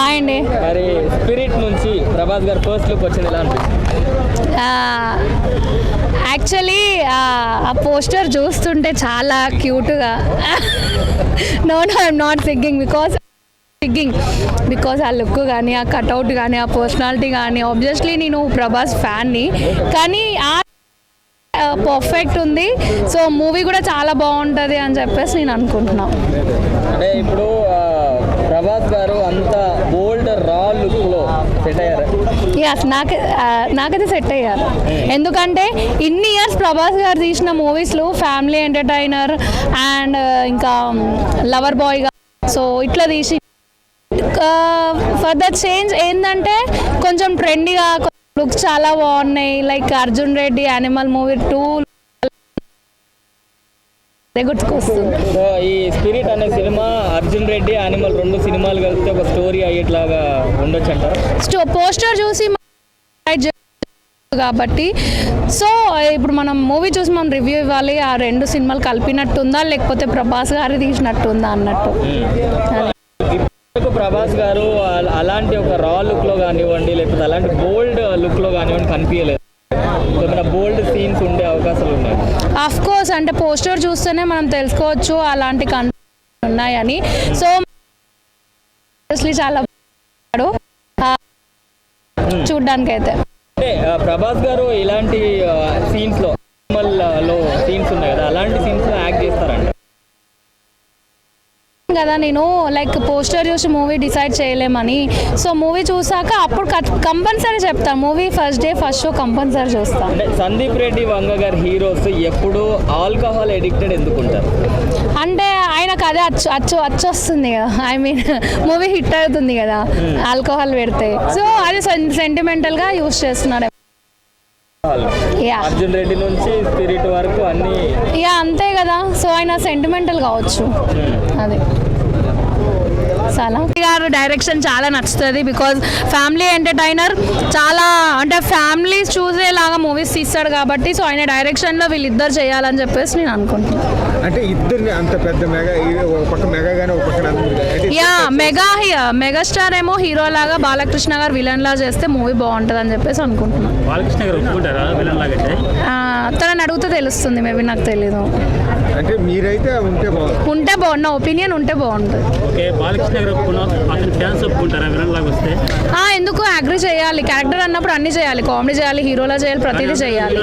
Hi అండి. మరి spirit నుంచి ప్రభాస్ గారు ఫస్ట్ లుక్ వచ్చింది ఎలా యాక్చువల్లీ ఆ పోస్టర్ చూస్తుంటే చాలా క్యూట్గా no no I'm not singing because singing because ఆ లుక్ కానీ ఆ కట్అవుట్ కానీ ఆ పర్సనాలిటీ కానీ ఆబ్వియస్లీ నేను ప్రభాస్ ఫ్యాన్ని. కానీ ఆ పర్ఫెక్ట్ ఉంది. సో మూవీ కూడా చాలా బాగుంటుంది అని చెప్పేసి నేను అనుకుంటున్నాను అంటే ఇప్పుడు ప్రభాస్ గారు అంత బోల్డ్ రా లుక్లో సెట్ అయ్యారు యస్ నాకు నాకైతే సెట్ అయ్యారు. ఎందుకంటే ఇన్ని ఇయర్స్ ప్రభాస్ గారు తీసిన మూవీస్లో ఫ్యామిలీ ఎంటర్టైనర్ అండ్ ఇంకా లవర్ బాయ్గా సో ఇట్లా తీసి ఫర్ ద చేంజ్ ఏంటంటే కొంచెం ట్రెండీగా లుక్స్ చాలా బాగున్నాయి. Like Arjun Reddy Animal movie too so ఈ స్పిరిట్ అనే సినిమా అర్జున్ రెడ్డి యానిమల్ రెండు సినిమాలు కలిస్తే ఒక స్టోరీ అయ్యేట్లాగా ఉండొచ్చు అంటారు స్టో పోస్టర్ చూసి కాబట్టి. సో ఇప్పుడు మనం మూవీ చూసి మనం రివ్యూ ఇవ్వాలి. ఆ రెండు సినిమాలు కలిపినట్టుందా? లేకపోతే ప్రభాస్ గారి తీసినట్టుందా అన్నట్టు. ప్రభాస్ గారు అల- అలాంటి ఒక రా లుక్లో కానివ్వండి లేకపోతే అలాంటి బోల్డ్ లుక్లో కానివ్వండి కనిపించలేదు ఏమైనా బోల్డ్ సీన్స్ ఉండే అవకాశాలు ఉన్నాయి? ఆఫ్ కోర్స్ అంటే పోస్టర్ చూస్తేనే మనం తెలుసుకోవచ్చు అలాంటి కన్ ఉన్నాయని. సో చాలా చూడ్డానికి అయితే ప్రభాస్ గారు ఇలాంటి సీన్స్లో లో సీన్స్ ఉన్నాయి కదా అలాంటి సీన్స్ యాక్ట్ చేస్తారంట. కదా నేను లైక్ పోస్టర్ చూసి మూవీ డిసైడ్ చేయలేమని. సో మూవీ చూసాక అప్పుడు కంపల్సరీ చెప్తాను movie first day first show compulsory చూస్తాను సందీప్ రెడ్డి వంగ గారి హీరోస్ ఎప్పుడు ఆల్కహాల్ ఎడిక్టెడ్ ఎందుకుంటారు? అంటే ఆయనకు అదే అచ్చు అచ్చు అచ్చు వస్తుంది కదా. ఐ మీన్ మూవీ హిట్ అవుతుంది కదా ఆల్కహాల్ పెడితే. సో అది సెంటిమెంటల్గా యూస్ చేస్తున్నాడు అర్జున్ రెడ్డి నుంచి స్పిరిట్ వరకు అన్ని యా అంతే కదా. సో ఆయన సెంటిమెంటల్ కావచ్చు. అది. చాలా. గారు డైరెక్షన్ చాలా నచ్చుతుంది బికాజ్ ఫ్యామిలీ ఎంటర్టైనర్ చాలా అంటే ఫ్యామిలీస్ చూసేలాగా మూవీస్ తీస్తాడు కాబట్టి సో ఆయన డైరెక్షన్లో వీళ్ళిద్దరు చేయాలని చెప్పేసి నేను అనుకుంటున్నాను అంటే ఇద్దరిని అంత పెద్ద మెగా ఇది ఒక పక్క మెగా గానీ ఒక పక్కన యా మెగా మెగాస్టార్ ఏమో హీరో లాగా బాలకృష్ణ గారు విలన్ లా చేస్తే మూవీ బాగుంటుంది అని చెప్పేసి అనుకుంటున్నాను బాలకృష్ణ గారు ఒప్పుకుంటారా? విలన్ లాగంటే ఆ, తనని అడిగితే తెలుస్తుంది మేబీ నాకు తెలీదు. అంటే మీరైతే ఉంటే బాగుంది ఉంటే బాగుంది నా ఒపీనియన్ ఉంటే బాగుంటుంది ఓకే బాలకృష్ణ గారు ఒప్పుకున్నా అతని ఫ్యాన్స్ ఒప్పుకుంటారా? విలన్ లాగా వస్తే. ఆ, ఎందుకు? అగ్రి చేయాలి. క్యారెక్టర్ అన్నప్పుడు అన్ని చేయాలి. కామెడీ చేయాలి హీరోలా చేయాలి ప్రతిదీ చేయాలి.